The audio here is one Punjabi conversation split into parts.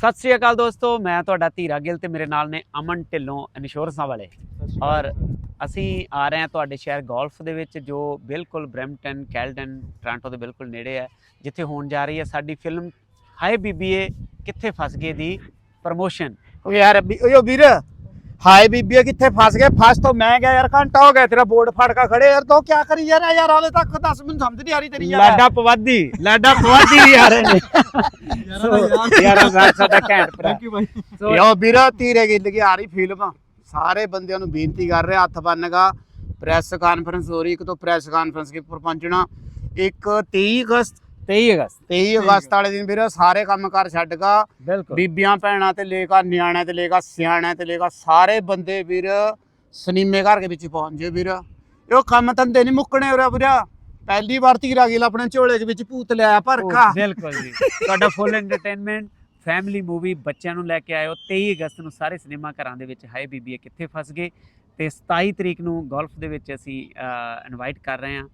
ਸਤਿ ਸ੍ਰੀ ਅਕਾਲ ਦੋਸਤੋ ਮੈਂ ਤੁਹਾਡਾ ਧੀਰਾ ਗਿੱਲ ਤੇ ਮੇਰੇ ਨਾਲ ਨੇ ਅਮਨ ਢਿੱਲੋਂ ਇੰਸ਼ੋਰੈਂਸਾਂ ਵਾਲੇ। ਔਰ ਅਸੀਂ ਆ ਰਹੇ ਹਾਂ ਤੁਹਾਡੇ ਸ਼ਹਿਰ ਗੋਲਫ ਦੇ ਵਿੱਚ ਜੋ ਬਿਲਕੁਲ ਬ੍ਰੈਂਪਟਨ ਕੈਲਡਨ ਟ੍ਰਾਂਟੋ ਦੇ ਬਿਲਕੁਲ ਨੇੜੇ ਹੈ ਜਿੱਥੇ ਹੋਣ ਜਾ ਰਹੀ ਹੈ ਸਾਡੀ ਫਿਲਮ। ਹਾਏ ਬੀਬੀਏ ਕਿੱਥੇ ਫਸ ਗਏ ਦੀ ਪ੍ਰਮੋਸ਼ਨ? ਉਹ ਯਾਰ ਓਏ ਵੀਰ ਹਾਏ ਬੀਬੀ ਕਿੱਥੇ ਫਸ ਗਏ? ਫਸ ਤੋਂ ਮੈਂ ਗਿਆ ਯਾਰ ਘੰਟਾ ਹੋ ਗਿਆ ਤੇਰਾ ਬੋਰਡ ਫੜ ਕੇ ਖੜੇ ਯਾਰ ਤੂੰ ਕੀ ਕਰੀ ਯਾਰ? ਯਾਰ ਹਾਲੇ ਤੱਕ ਦੱਸ ਮੈਨੂੰ ਸਮਝ ਨਹੀਂ ਆ ਰਹੀ ਤੇਰੀ ਯਾਰ। ਲਾਡਾ ਪਵਾਦੀ ਲਾਡਾ ਪਵਾਦੀ ਵੀ ਆ ਰਹੇ ਨੇ। ਸੋ ਯਾਰ ਸਾਡਾ ਘੈਂਟ ਭਰਾ। ਸੋ ਯੋ ਵੀਰ ਤੀਰੇ ਗਿੱਲ ਕੀ ਆ ਰਹੀ ਫਿਲਮ। ਸਾਰੇ ਬੰਦਿਆਂ ਨੂੰ ਬੇਨਤੀ ਕਰ ਰਿਹਾ ਹੱਥ ਬੰਨਗਾ ਪ੍ਰੈਸ ਕਾਨਫਰੰਸ ਹੋ ਰਹੀ ਇੱਕ ਤੋਂ ਪ੍ਰੈਸ ਕਾਨਫਰੰਸ ਕੇ ਉੱਪਰ ਪਹੁੰਚਣਾ। ਇੱਕ 23 ਅਗਸਤ 23 ਅਗਸਤ। 23 ਅਗਸਤ ਵਾਲੇ ਦਿਨ ਵੀਰ ਸਾਰੇ ਕੰਮ ਕਰ ਛੱਡਗਾ ਬਿਲਕੁਲ। ਬੀਬੀਆਂ ਭੈਣਾਂ ਤੇ ਲੇਕਾ ਨਿਆਣਿਆਂ ਤੇ ਲੇਕਾ ਸਿਆਣਿਆਂ ਤੇ ਲੇਕਾ ਸਾਰੇ ਬੰਦੇ ਵੀਰ ਸਨੀਮੇ ਘਰ ਦੇ ਵਿੱਚ ਪਹੁੰਚ ਜੇ ਵੀਰ। ਇਹ ਕੰਮ ਧੰਦੇ ਨਹੀਂ ਮੁੱਕਣੇ ਉਰੇ ਵੀਰ। ਪਹਿਲੀ ਵਾਰ ਤੀਰਾ ਗਿਲ ਆਪਣੇ ਝੋਲੇ ਦੇ ਵਿੱਚ ਭੂਤ ਲਿਆ ਭਰਖਾ। ਉਹ ਬਿਲਕੁਲ ਜੀ। ਤੁਹਾਡਾ ਫੁੱਲ ਐਂਟਰਟੇਨਮੈਂਟ ਫੈਮਿਲੀ ਮੂਵੀ ਬੱਚਿਆਂ ਨੂੰ ਲੈ ਕੇ ਆਇਓ। 23 ਅਗਸਤ ਨੂੰ ਸਾਰੇ ਸਿਨੇਮਾ ਘਰਾਂ ਦੇ ਵਿੱਚ ਹਾਏ ਬੀਬੀ ਕਿੱਥੇ ਫਸ ਗਏ। ਤੇ 27 ਤਰੀਕ ਨੂੰ ਗੋਲਫ ਦੇ ਵਿੱਚ ਅਸੀਂ ਇਨਵਾਈਟ ਕਰ ਰਹੇ ਹਾਂ।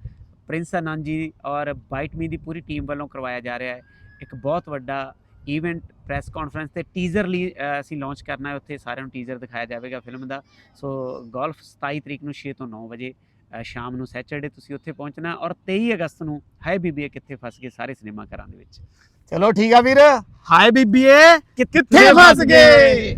ਪ੍ਰਿੰਸ ਆਨੰਦ ਜੀ ਔਰ ਬਾਈਟ ਮੀ ਦੀ ਪੂਰੀ ਟੀਮ ਵੱਲੋਂ ਕਰਵਾਇਆ ਜਾ ਰਿਹਾ ਹੈ। ਇੱਕ ਬਹੁਤ ਵੱਡਾ ਇਵੈਂਟ ਪ੍ਰੈਸ ਕਾਨਫਰੰਸ ਤੇ ਟੀਜ਼ਰ ਲਈ ਅਸੀਂ ਲਾਂਚ ਕਰਨਾ ਹੈ। ਉੱਥੇ ਸਾਰਿਆਂ ਨੂੰ ਟੀਜ਼ਰ ਦਿਖਾਇਆ ਜਾਵੇਗਾ ਫਿਲਮ ਦਾ। ਸੋ ਗੋਲਫ 27 ਤਰੀਕ ਨੂੰ 6 ਤੋਂ 9 ਵਜੇ ਸ਼ਾਮ ਨੂੰ ਸੈਚਰਡੇ ਤੁਸੀਂ ਉੱਥੇ ਪਹੁੰਚਣਾ ਔਰ 23 ਅਗਸਤ ਨੂੰ ਹਾਏ ਬੀਬੀ ਇਹ ਕਿੱਥੇ ਫਸ ਗਏ ਸਾਰੇ ਸਿਨੇਮਾ ਘਰਾਂ ਦੇ ਵਿੱਚ। ਚਲੋ ਠੀਕ ਆ ਵੀਰ। ਹਾਏ ਬੀਬੀਏ ਕਿੱਥੇ ਫਸ ਗਏ?